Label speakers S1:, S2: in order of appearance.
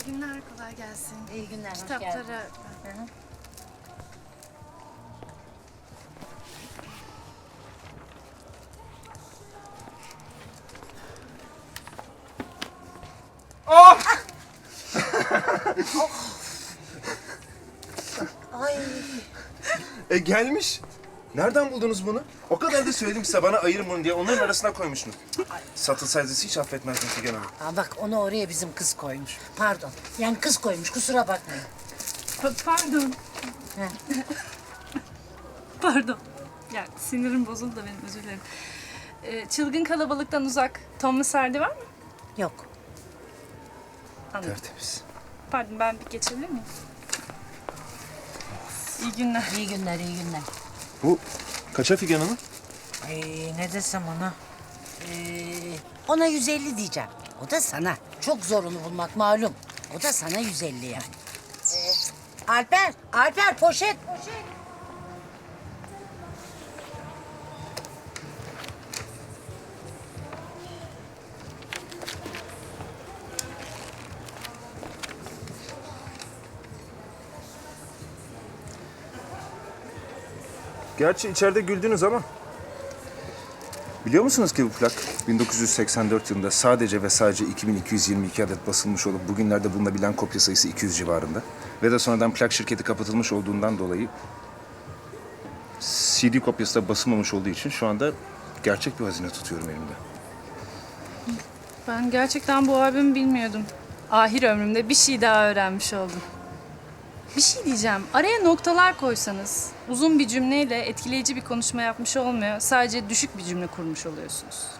S1: İyi günler, kolay gelsin.
S2: İyi günler, hoş
S1: Kitapları...
S2: geldin.
S3: Oh!
S2: Ay
S3: E gelmiş. Nereden buldunuz bunu? O kadar da söyledim size bana ayırın bunu diye. Onların arasına koymuşsunuz. Satılsaydı hiç affetmezdim Figen Hanım.
S2: Aa, bak onu oraya bizim kız koymuş. Pardon. Yani kız koymuş kusura bakmayın.
S1: Pa- pardon. pardon. Ya sinirim bozuldu da benim, özür dilerim. Ee, çılgın kalabalıktan uzak Thomas Hardy var mı?
S2: Yok.
S1: Anladım.
S3: Tertemiz.
S1: Pardon, ben bir geçebilir miyim? İyi günler.
S2: İyi günler iyi günler.
S3: Bu kaça Figen Hanım?
S2: Ay ne desem ona. Ee, ona 150 diyeceğim. O da sana. Çok zor onu bulmak malum. O da sana 150 yani. Ee, Alper, Alper poşet, poşet.
S3: Gerçi içeride güldünüz ama. Biliyor musunuz ki bu plak 1984 yılında sadece ve sadece 2222 adet basılmış olup bugünlerde bulunabilen kopya sayısı 200 civarında. Ve de sonradan plak şirketi kapatılmış olduğundan dolayı CD kopyası da basılmamış olduğu için şu anda gerçek bir hazine tutuyorum elimde.
S1: Ben gerçekten bu albümü bilmiyordum. Ahir ömrümde bir şey daha öğrenmiş oldum. Bir şey diyeceğim. Araya noktalar koysanız uzun bir cümleyle etkileyici bir konuşma yapmış olmuyor. Sadece düşük bir cümle kurmuş oluyorsunuz.